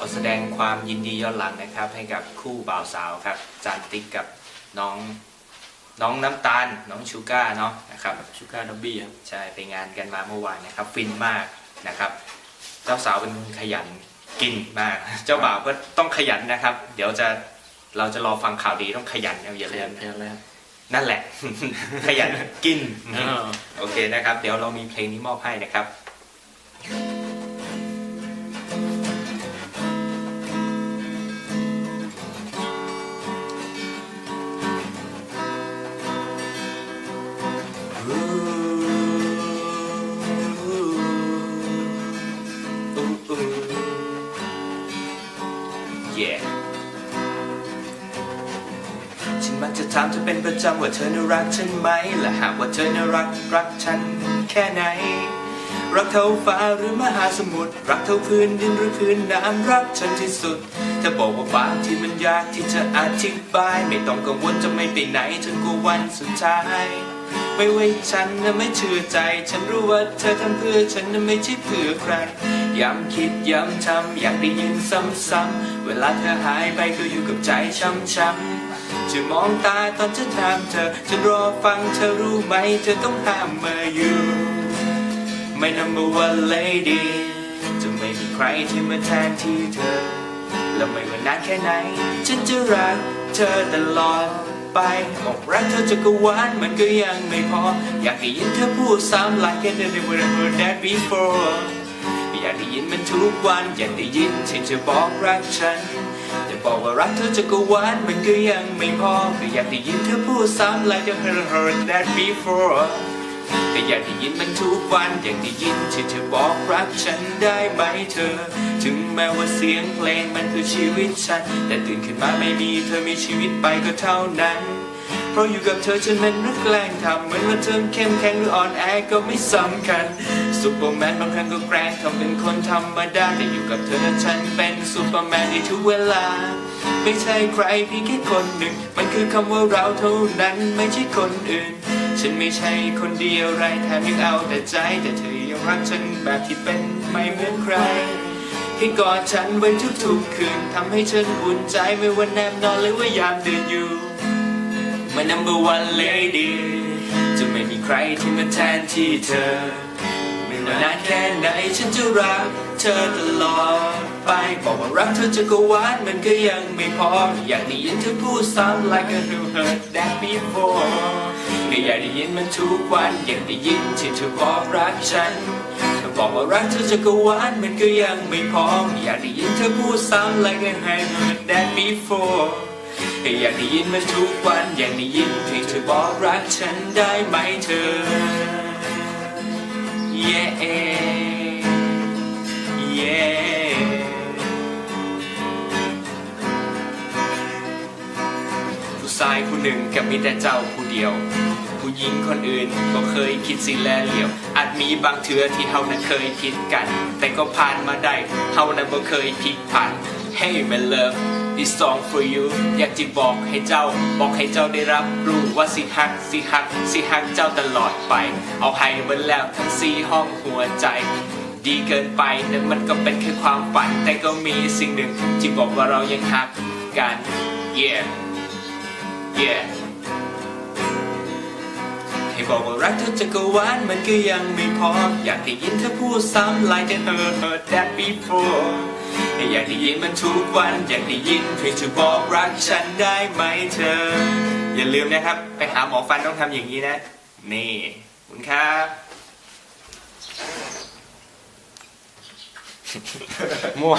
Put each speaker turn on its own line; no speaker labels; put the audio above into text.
อแสดงความยินดีย้อนหลังนะครับ ให้กับคู่บ่าวสาวครับจานติ๊กกับน้องน้องน้ำตาลน้องชูก้าเนาะนะครับ
ชูการ์ดับบี้ครับ
ใช่ไปงานกันมาเมื่อวานนะครับ ฟินมากนะครับ เจ้าสาวเป็นคนขยันกินมาก เจ้าบ่าวก็ต้องขยันนะครับ เดี๋ยวจะเราจะรอฟังข่าวดีต้องขยันนะอย่า
ข
ลื
ยั
ม
นขยันเลยครับ
นั่นแหละ ขยันกิน
อ้าว
โอเคนะครับ เดี๋ยวเรามีเพลงนี้มอบให้นะครับ Yeah ฉันมักจะถามเธอเป็นประจำว่าเธอน่ารักฉันไหม และหากว่าเธอน่ารักรักฉันแค่ไหน รักเท่าฟ้าหรือมหาสมุทร รักเท่าพื้นดินหรือพื้นน้ำรักฉันที่สุดเธอบอกว่าบางที่มันยากที่จะอธิบาย ไม่ต้องกังวลจะไม่ไปไหนจนกว่าวันสุดท้ายไม่ไว้ฉันนะไม่เชื่อใจ ฉันรู้ว่าเธอทำเพื่อฉันนะไม่ใช่เพื่อใคร ย้ำคิดย้ำทำอยากได้ยินซ้ำๆเวลาเธอหายไปก็อยู่กับใจช้ำๆจะมองตาตอนฉันถามเธอฉันรอฟังเธอรู้ไหมเธอต้องห้ามมาอยู่ ไม่ number one lady จะไม่มีใครที่มาแทนที่เธอ และไม่ว่านานแค่ไหน ฉันจะรักเธอตลอดไปบอกรักเธอจะกวานมันก็ยังไม่พอ อยากได้ยินเธอพูดซ้ำ like I never heard that before อยากได้ยินมันทุกวัน อยากได้ยินที่เธอบอกรักฉันจะบอกว่ารักเธอจะกวานมันก็ยังไม่พอก็อยากได้ยินเธอพูดซ้ำ like I never heard that before แต่อยากได้ยินมันทุกวันอยากได้ยินที่เธอบอกรักฉันได้ไหมเธอ ถึงแม้ว่าเสียงเพลงมันคือชีวิตฉัน แต่ตื่นขึ้นมาไม่มีเธอมีชีวิตไปก็เท่านั้น เพราะอยู่กับเธอฉันมันรักแกล้งทำเหมือนว่าเธอเข้มแข็งหรืออ่อนแอก็ไม่สำคัญซูเปอร์แมนบางครั้งก็แกล้งทำเป็นคนธรรมดาแต่อยู่กับเธอนั้นฉันเป็นซูเปอร์แมนในทุกเวลา ไม่ใช่ใครเพียงแค่คนหนึ่ง มันคือคำว่าเราเท่านั้นไม่ใช่คนอื่น ฉันไม่ใช่คนเดียวไรแถมยังเอาแต่ใจ แต่เธอยังรักฉันแบบที่เป็นไม่เหมือนใครแค่กอดฉันไว้ทุกๆคืนทำให้ฉันอุ่นใจไม่ว่าแนบนอนหรือว่ายามเดินอยู่ My number one lady จะไม่มีใครที่มาแทนที่เธอ ไม่ว่านานแค่ไหนฉันจะรักเธอตลอดไปบอกว่ารักเธอจะกวานมันก็ยังไม่พอ อยากได้ยินเธอพูดซ้ำ like I have heard that before ก็อยากได้ยินมันทุกวันอยากได้ยินที่เธอบอกรักฉันเธอบอกว่ารักเธอจะกวานมันก็ยังไม่พอ อยากได้ยินเธอพูดซ้ำ like I have heard that before ก็อยากได้ยินมันทุกวันอยากได้ยินที่เธอบอกรักฉันได้ไหมเธอ yeah yeah ผู้ชายผู้หนึ่งกับมีแต่เจ้าผู้เดียวผู้หญิงคนอื่นก็เคยคิดสิแลเหลียว อาจมีบางเทือที่เฮานั้นเคยผิดกัน แต่ก็ผ่านมาได้เฮานั้นบ่เคยผิดผ่าน Hey my love this song for you อยากจะบอกให้เจ้า บอกให้เจ้าได้รับรู้ว่าสิฮักสิฮักสิฮักเจ้าตลอดไป เอาให้เบิดแล้วทั้งสี่ห้องหัวใจ ดีเกินไปนั้นมันก็เป็นแค่ความฝัน แต่ก็มีสิ่งหนึ่งที่บอกว่าเรายังฮักกัน yeah yeah ให้บอกว่ารักเธอจะกวานมันก็ยังไม่พอ อยากได้ยินเธอพูดซ้ำ like I heard heard that before อยากได้ยินมันทุกวันอยากได้ยินเพียงจะบอกรักฉันได้ไหมเธอ อย่าลืมนะครับ ไปหาหมอฟันต้องทำอย่างนี้นะ นี่คุณครับ
มั่ว